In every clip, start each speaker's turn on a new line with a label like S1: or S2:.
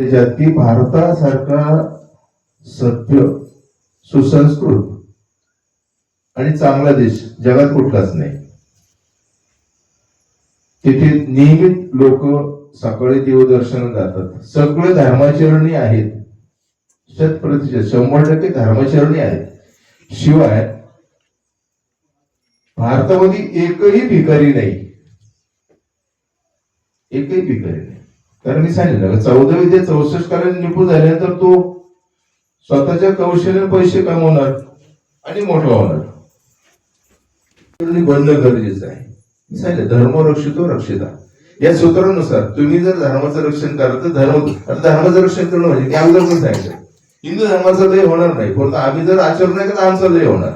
S1: त्याच्यात की भारतासारखा सभ्य सुसंस्कृत आणि चांगला देश जगात कुठलाच नाही. तिथे नियमित लोक सकाळी देवदर्शन जातात. सगळे धर्माचरणी आहेत. शत प्रतिशत शंभर टक्के धर्माचरणी आहेत. शिवाय भारतामध्ये एकही भिकारी नाही. एकही भिकारी नाही. कारण मी सांगितलं चौदावी ते चौसष्ट कारण निपुण झाल्यानंतर तो स्वतःच्या कौशल्याने पैसे कमवणार आणि मोठा होणार. बंद बनणं गरजेचं आहे. मी सांगितलं धर्म रक्षितो रक्षिता. या सूत्रानुसार तुम्ही जर धर्माचं रक्षण करा तर धर्म धर्माचं रक्षण करणं म्हणजे मी अगोदर पण सांगितलं. हिंदू धर्माचं लय होणार नाही फक्त आम्ही जर आचरण नाही तर आमचं लय होणार.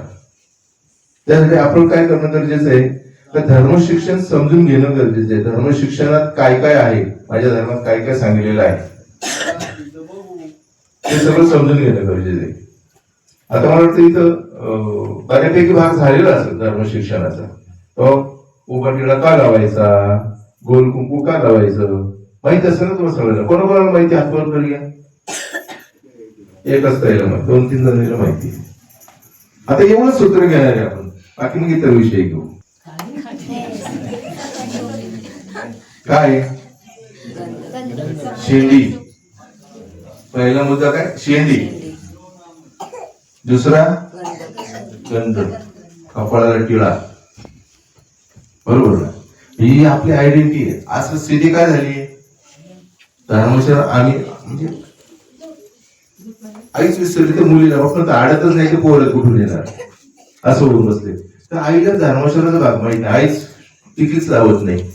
S1: त्यासाठी आपण काय करणं गरजेचं आहे? तर धर्मशिक्षण समजून घेणं गरजेचं आहे. धर्म शिक्षणात काय काय आहे? माझ्या धर्मात काय काय सांगितलेलं आहे? ते सगळं समजून घेणं गरजेचं आहे. आता मला वाटतं इथं बऱ्यापैकी भाग झालेला असेल धर्म शिक्षणाचा तो उभाटीला का लावायचा? गोल कुंकू का लावायचं? माहीत असेल ना तुम्हाला सगळ्यांना? कोणाकोणाला माहिती हातवर करूया? असता यायला माहिती. दोन तीन जणांना माहिती आता एवढं सूत्र घेणार आहे आपण. बाकी मग इतर विषय घेऊ. काय? शेंडी. पहिला मुद्दा काय? शेंडी. दुसरा? गंध. कपाळाला टिळा. बरोबर ना? ही आपली आयडेंटिटी आहे. आज स्थिती काय झाली? धर्मशर आम्ही म्हणजे आईच विसरली तर मुलीला. फक्त तर आडतच नाही ते पोरं कुठून येणार? असं होऊन बसले. तर आईला धर्मशराचा भाग माहीत नाही. आईच तिकीच लावत नाही.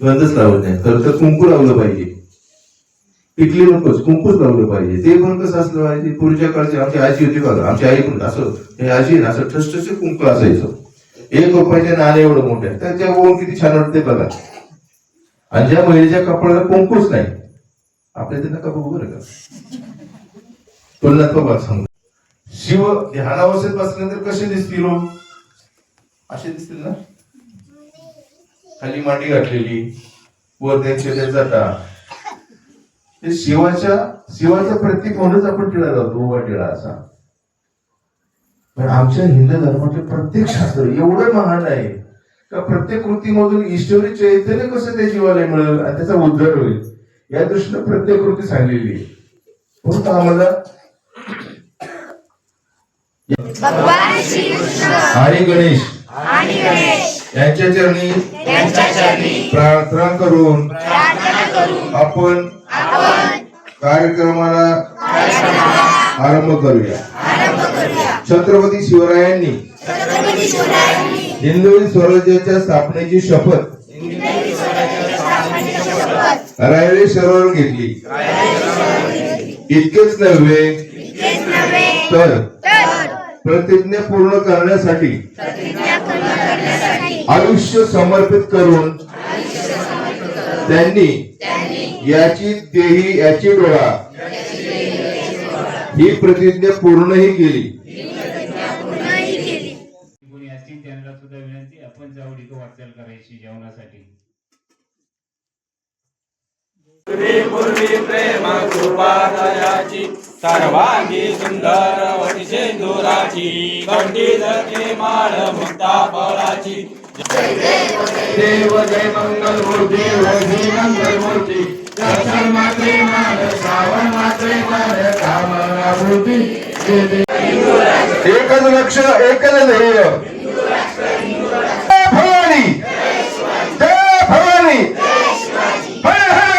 S1: गंधच लावत नाही. खरं तर कुंकू लावलं पाहिजे. पिकली नकोच कुंकूच लावलं पाहिजे. ते पण कसं असलं पाहिजे पूर्वीच्या काळची आमची आजी होती बघा आमची आई पण असं हे आजी ना असं ठसठसे कुंकू असायचं. एक रुपयाचे नाणे एवढं मोठे त्याच्या ओन किती छान वाटते बघा. आणि ज्या महिलेच्या कपाळाला कुंकूच नाही. आपल्या त्यांना कपा बघू बरं का. तुलनात्मक भाग सांगू. शिव ध्यानावस्थेत बसल्यानंतर कसे दिसतील हो? असे दिसतील ना? खाली मांडी घातलेली वर त्यांचे ते जटा हे शिवाच्या शिवाचं प्रतीक म्हणूनच आपण टिळा लावतो उभा टिळा असा. पण आमच्या हिंदू धर्मातले प्रत्येक शास्त्र एवढं महान आहे का प्रत्येक कृतीमधून ईश्वरी चैतन्य कसं त्या जीवाला मिळेल आणि त्याचा उद्धार होईल या दृष्टीने प्रत्येक कृती सांगलेली आहे. परंतु आम्हाला आणि गणेश. यांच्या चरणी प्रार्थना करून आपण कार्यक्रमाला आरंभ करूया. छत्रपती शिवरायांनी हिंदवी स्वराज्याच्या स्थापनेची शपथ रायरे शहरावर घेतली. इतकेच नव्हे तर प्रतिज्ञा पूर्ण करण्यासाठी आयुष्य समर्पित करून त्यांनी
S2: त्यांनी
S1: याची देही याची डोळा ही प्रतिज्ञा पूर्णही केली.
S2: पूर्णही केली.
S3: कोणी असतील त्यांना सुद्धा विनंती आपण जाऊ वाटचाल करायची जेवणासाठी.
S4: सर्वांगी सुंदर वटी सिंदुराची कंठी जगे माळ मुक्ता फळाची देव जय मंगल मूर्ती वही मंगल मूर्ती दर्शन मात्रे मान श्रावण मात्रे मान कामना मूर्ती
S1: एकच लक्ष एकच ध्येय जय भवानी जय भवानी हर हर